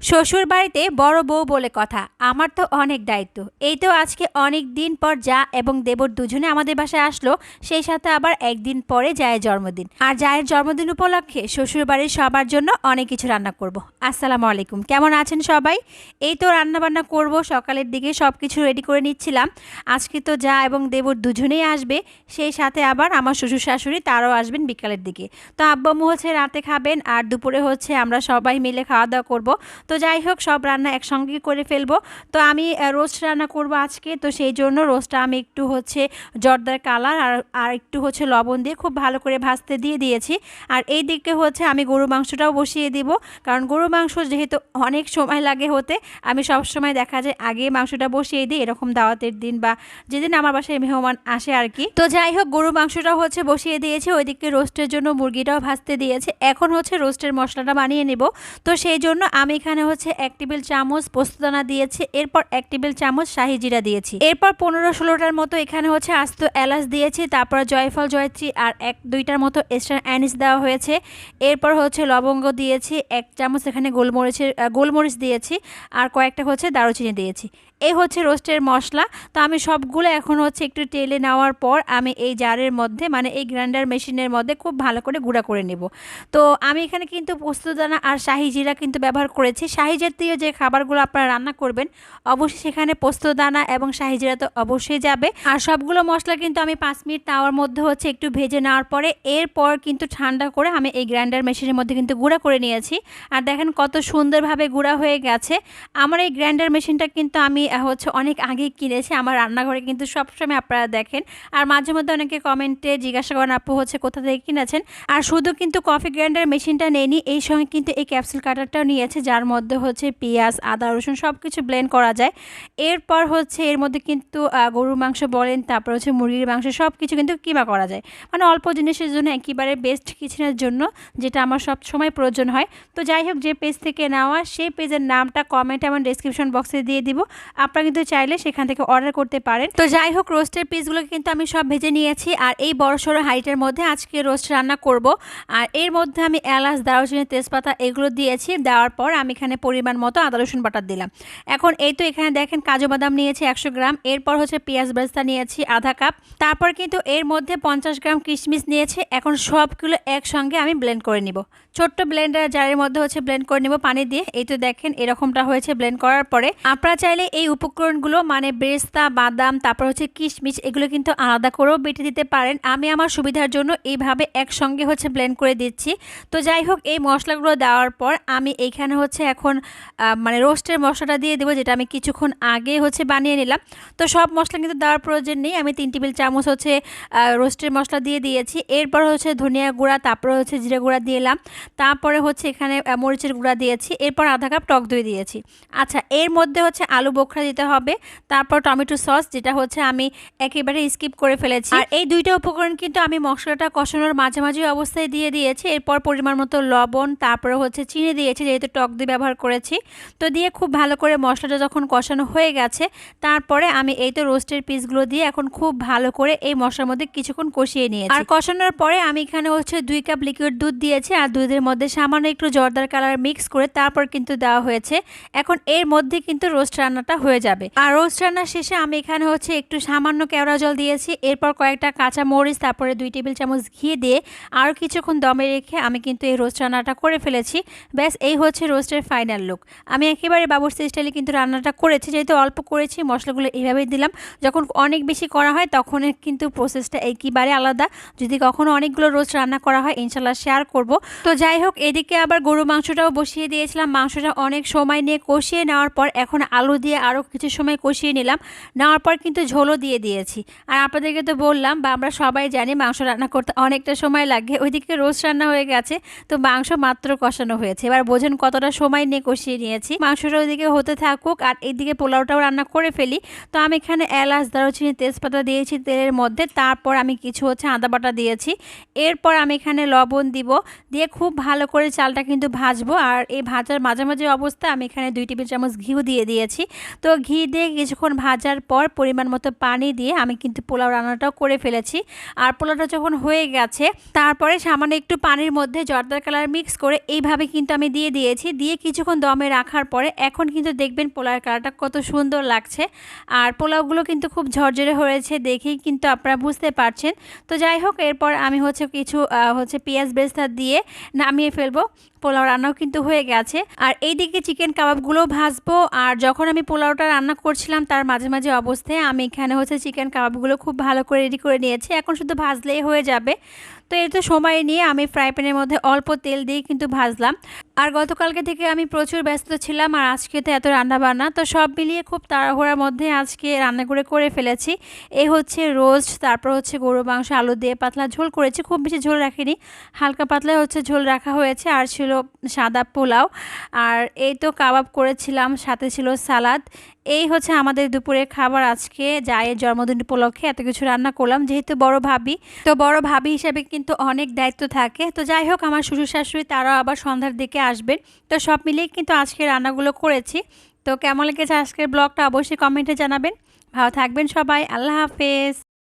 শ্বশুর বাড়িতে বড় বউ বলে কথা, আমার তো অনেক দায়িত্ব। এই তো আজকে অনেক দিন পর যা এবং দেবর দুজনে আমাদের বাসায় আসলো, সেই সাথে আবার একদিন পরে জায়ের জন্মদিন। আর জায়ের জন্মদিন উপলক্ষে শ্বশুর বাড়ির সবার জন্য অনেক কিছু রান্না করব। আসসালামু আলাইকুম, কেমন আছেন সবাই? এই তো রান্না বান্না করব, সকালের দিকে সব কিছু রেডি করে নিচ্ছিলাম। আজকে তো যা এবং দেবর দুজনেই আসবে, সেই সাথে আবার আমার শ্বশুর শাশুড়ি তারাও আসবেন বিকালের দিকে। তো আব্বামু হচ্ছে রাতে খাবেন, আর দুপুরে হচ্ছে আমরা সবাই মিলে খাওয়া দাওয়া করব। তো যাই হোক, সব রান্না একসঙ্গে করে ফেলব। তো আমি রোস্ট রান্না করব আজকে। তো সেই জন্য রোস্টটা আমি একটু হচ্ছে জর্দার কালার আর আর একটু হচ্ছে লবণ দিয়ে খুব ভালো করে ভাজতে দিয়ে দিয়েছি। আর এই দিকে হচ্ছে আমি গরু মাংসটাও বসিয়ে দিব। কারণ গরু মাংস যেহেতু অনেক সময় লাগে হতে, আমি সব সময় দেখা যায় আগে মাংসটা বসিয়ে দিই, এরকম দাওয়াতের দিন বা যেদিন আমার বাসায় মেহমান আসে আর কি। তো যাই হোক, গরু মাংসটাও হচ্ছে বসিয়ে দিয়েছি। ওইদিকে রোস্টের জন্য মুরগিটাও ভাজতে দিয়েছে। এখন হচ্ছে রোস্টের মশলাটা বানিয়ে নেব। তো সেই জন্য আমি এখানে হচ্ছে এক টেবিল চামচ পোস্তদানা দিয়েছি, এরপর এক টেবিল চামচ শাহি জিরা দিয়েছি। এরপর পনেরো ষোলোটার মতো এখানে হচ্ছে আস্ত এলাচ দিয়েছি, তারপর জয়ফল, জয়ত্রী আর এক দুইটার মতো এক্সট্রা অ্যানিস দেওয়া হয়েছে। এরপর হচ্ছে লবঙ্গ দিয়েছি, এক চামচ এখানে গোলমরিচের গোলমরিচ দিয়েছি আর কয়েকটা হচ্ছে দারুচিনি দিয়েছি। এই হচ্ছে রোস্টের মশলা। তো আমি সবগুলো এখন হচ্ছে একটু তেলে নেওয়ার পর আমি এই জারের মধ্যে মানে এই গ্রাইন্ডার মেশিনের মধ্যে খুব ভালো করে গুঁড়া করে নেব। তো আমি এখানে কিন্তু পোস্তদানা আর শাহি জিরা কিন্তু ব্যবহার করেছি। শাহি জাতীয় যে খাবারগুলো আপনারা রান্না করবেন, অবশ্যই সেখানে পোস্তদানা এবং শাহি জিরা তো অবশ্যই যাবে। আর সবগুলো মশলা কিন্তু আমি পাঁচ মিনিট তাওয়ার মধ্যে হচ্ছে একটু ভেজে নেওয়ার পরে, এরপর কিন্তু ঠান্ডা করে আমি এই গ্রাইন্ডার মেশিনের মধ্যে কিন্তু গুঁড়া করে নিয়েছি। আর দেখেন কত সুন্দরভাবে গুঁড়া হয়ে গেছে। আমার এই গ্রাইন্ডার মেশিনটা কিন্তু আমি হচ্ছে অনেক আগে কিনেছি। আমার রান্নাঘরে কিন্তু সবসময় আপনারা দেখেন। আর মাঝে মধ্যে অনেকে কমেন্টে জিজ্ঞাসা করেন, আপু হচ্ছে কোথা থেকে কিনেছেন? আর শুধু কিন্তু কফি গ্রাইন্ডার মেশিনটা নেয়নি, এই সঙ্গে কিন্তু এই ক্যাপসুল কাটারটাও নিয়েছে, যার মধ্যে হচ্ছে পেঁয়াজ, আদা, রসুন সব কিছু ব্লেন্ড করা যায়। এরপর হচ্ছে এর মধ্যে কিন্তু গরুর মাংস বলেন, তারপর হচ্ছে মুরগির মাংস সব কিছু কিন্তু কিমা করা যায়। মানে অল্প জিনিসের জন্য একেবারে বেস্ট কিচেনের জন্য, যেটা আমার সব সময় প্রয়োজন হয়। তো যাই হোক, যে পেজ থেকে নেওয়া, সেই পেজের নামটা কমেন্ট এবং ডিসক্রিপশন বক্সে দিয়ে দিব। আপনারা কিন্তু চাইলে সেখান থেকে অর্ডার করতে পারেন। তো যাই হোক রোস্টের পিসগুলোকে কিন্তু আমি সব ভেজে নিয়েছি আর এই বড় সড়ো হাইটের মধ্যে আজকে রোস্ট রান্না করব। আর এর মধ্যে আমি এলাচ, দারুচিনি, তেজপাতা এগুলো দিয়েছি। দেওয়ার পর আমি এখানে পরিমাণ মতো আদা, রসুন বাটার দিলাম। এখন এই তো এখানে দেখেন কাজু বাদাম নিয়েছি একশো গ্রাম। এরপর হচ্ছে পেঁয়াজ বেরেস্তা নিয়েছি আধা কাপ। তারপর কিন্তু এর মধ্যে পঞ্চাশ গ্রাম কিশমিশ নিয়েছি। এখন সবগুলো একসঙ্গে আমি ব্লেন্ড করে নিব। ছোট্ট ব্লেন্ডার জারের মধ্যে হচ্ছে ব্লেন্ড করে নিব পানি দিয়ে। এই তো দেখেন এরকমটা হয়েছে ব্লেন্ড করার পরে। আপনারা চাইলে এই উপকরণগুলো মানে বেস্তা বাদাম, তারপর হচ্ছে কিশমিশ, এগুলো কিন্তু আলাদা করেও বেটে দিতে পারেন। আমি আমার সুবিধার জন্য এইভাবে একসঙ্গে হচ্ছে ব্লেন্ড করে দিচ্ছি। তো যাই হোক, এই মশলাগুলো দেওয়ার পর আমি এইখানে হচ্ছে এখন মানে রোস্টের মশলাটা দিয়ে দেবো, যেটা আমি কিছুক্ষণ আগে হচ্ছে বানিয়ে নিলাম। তো সব মশলা কিন্তু দেওয়ার প্রয়োজন নেই। আমি তিন টেবিল চামচ হচ্ছে রোস্টের মশলা দিয়ে দিয়েছি। এরপর হচ্ছে ধনিয়া গুঁড়া, তারপরে হচ্ছে জিরে গুঁড়া দিলাম তারপরে হচ্ছে এখানে মরিচের গুঁড়া দিয়েছি। এরপর আধা কাপ টক দই দিয়েছি। আচ্ছা এর মধ্যে হচ্ছে আলু বোখরা দিতে হবে। তারপর টমেটো সস, যেটা হচ্ছে আমি একেবারে স্কিপ করে ফেলেছি। আর এই দুইটা উপকরণ কিন্তু আমি মশলাটা কষানোর মাঝামাঝি অবস্থায় দিয়ে দিয়েছি। এরপর পরিমাণ মতো লবণ, তারপরে হচ্ছে চিনি দিয়েছি, যেহেতু টক দই ব্যবহার করেছি। তো দিয়ে খুব ভালো করে মশলাটা যখন কষানো হয়ে গেছে, তারপরে আমি এই তো রোস্টের পিসগুলো দিয়ে এখন খুব ভালো করে এই মশলার মধ্যে কিছুক্ষণ কষিয়ে নিয়েছি। আর কষানোর পরে আমি এখানে হচ্ছে দুই কাপ লিকুইড দুধ দিয়েছি। আর দুধের মধ্যে সামান্য একটু জর্দার কালার মিক্স করে তারপর কিন্তু দেওয়া হয়েছে। এখন এর মধ্যে কিন্তু রোস্ট রান্নাটা হয়ে যাবে। আর রোস্ট রান্নার শেষে আমি এখানে হচ্ছে একটু সামান্য কেওড়া জল দিয়েছি। এরপর কয়েকটা কাঁচা মরিচ, তারপরে দুই টেবিল চামচ ঘি দিয়ে আরও কিছুক্ষণ দমে রেখে আমি কিন্তু এই রোস্ট রান্নাটা করে ফেলেছি। ব্যাস, এই হচ্ছে রোস্টের ফাইনাল লুক। আমি একেবারে বাবুর্চি স্টাইলে কিন্তু রান্নাটা করেছি, যেহেতু অল্প করেছি, মশলাগুলো এইভাবেই দিলাম। যখন অনেক বেশি করা হয়, তখন কিন্তু প্রসেসটা একেবারে আলাদা। যদি কখনো অনেকগুলো রোস্ট রান্না করা হয়, ইনশাল্লাহ শেয়ার করব। তো যাই হোক, এদিকে আবার গরু মাংসটাও বসিয়ে দিয়েছিলাম। মাংসটা অনেক সময় নিয়ে কষিয়ে নেওয়ার পর এখন আলু দিয়ে আরও কিছু সময় কষিয়ে নিলাম। নেওয়ার পর কিন্তু ঝোলও দিয়ে দিয়েছি। আর আপনাদেরকে তো বললাম, বা আমরা সবাই জানি মাংস রান্না করতে অনেকটা সময় লাগে। ওইদিকে রোস্ট রান্না হয়ে গেছে, তো মাংস মাত্র কষানো হয়েছে। এবার বোঝেন কতটা সময় নিয়ে কষিয়ে নিয়েছি। মাংসটা ওইদিকে হতে থাকুক, আর এইদিকে পোলাওটাও রান্না করে ফেলি। তো আমি এখানে এলাচ, দারুচিনি, তেজপাতা দিয়েছি তেলের মধ্যে। তারপর আমি কিছু হচ্ছে আদা বাটা দিয়েছি। এরপর আমি এখানে লবণ দিব। দিয়ে খুব ভালো করে চালটা কিন্তু ভাজবো। আর এই ভাজার মাঝামাঝি অবস্থা আমি এখানে দুই টেবিল চামচ ঘিও দিয়ে দিয়েছি। তো ঘি দিয়ে কিছুক্ষণ ভাজার পর পরিমাণ মতো পানি দিয়ে আমি কিন্তু পোলাও রান্নাটাও করে ফেলেছি। আর পোলাওটা যখন হয়ে গেছে, তারপরে সামান্য একটু পানির মধ্যে জর্দার কালার মিক্স করে এইভাবে কিন্তু আমি দিয়ে দিয়েছি। দিয়ে কিছুক্ষণ দমে রাখার পরে এখন কিন্তু দেখবেন পোলাওয়ের কালারটা কত সুন্দর লাগছে। আর পোলাওগুলো কিন্তু খুব ঝরঝরে হয়েছে দেখেই কিন্তু আপনারা বুঝতে পারছেন। তো যাই হোক, এরপর আমি হচ্ছে কিছু হচ্ছে পেঁয়াজ বেস্তা দিয়ে নামিয়ে ফেলব। পোলাও রান্নাও কিন্তু হয়ে গেছে। আর এইদিকে চিকেন কাবাবগুলো ভাজবো। আর যখন আমি পোলাওটা রান্না করছিলাম তার মাঝে মাঝে অবস্থায়। আমি এখানে হচ্ছে চিকেন কাবাবগুলো খুব ভালো করে রেডি করে নিয়েছি। এখন শুধু ভাজলেই হয়ে যাবে। তো এই তো সময় নিয়ে আমি ফ্রাই প্যানের মধ্যে অল্প তেল দিয়ে কিন্তু ভাজলাম। আর গতকালকে থেকে আমি প্রচুর ব্যস্ত ছিলাম আর আজকে তো এত রান্নাবান্না, তো সব মিলিয়ে খুব তাড়াহুড়ার মধ্যে আজকে রান্না করে করে ফেলেছি। এ হচ্ছে রোস্ট, তারপর হচ্ছে গরু মাংস, আলু দিয়ে পাতলা ঝোল করেছি, খুব বেশি ঝোল রাখিনি। হালকা পাতলা হচ্ছে ঝোল রাখা হয়েছে, আর ছিল সাদা পোলাও। আর এই তো কাবাব করেছিলাম, সাথে ছিল সালাদ এই হচ্ছে আমাদের দুপুরের খাবার আজকে, জায়ের জন্মদিন উপলক্ষে এত কিছু রান্না করলাম। যেহেতু বড় ভাবি, তো বড় ভাবি হিসেবে কিন্তু অনেক দায়িত্ব থাকে। তো যাই হোক, আমার শ্বশুর শাশুড়ি তারাও আবার সন্ধ্যার দিকে আসবেন। তো সব মিলিয়ে কিন্তু আজকে রান্নাগুলো করেছি। তো কেমন লেগেছে আজকের ব্লগটা অবশ্যই কমেন্টে জানাবেন। ভালো থাকবেন সবাই। আল্লাহ হাফেজ।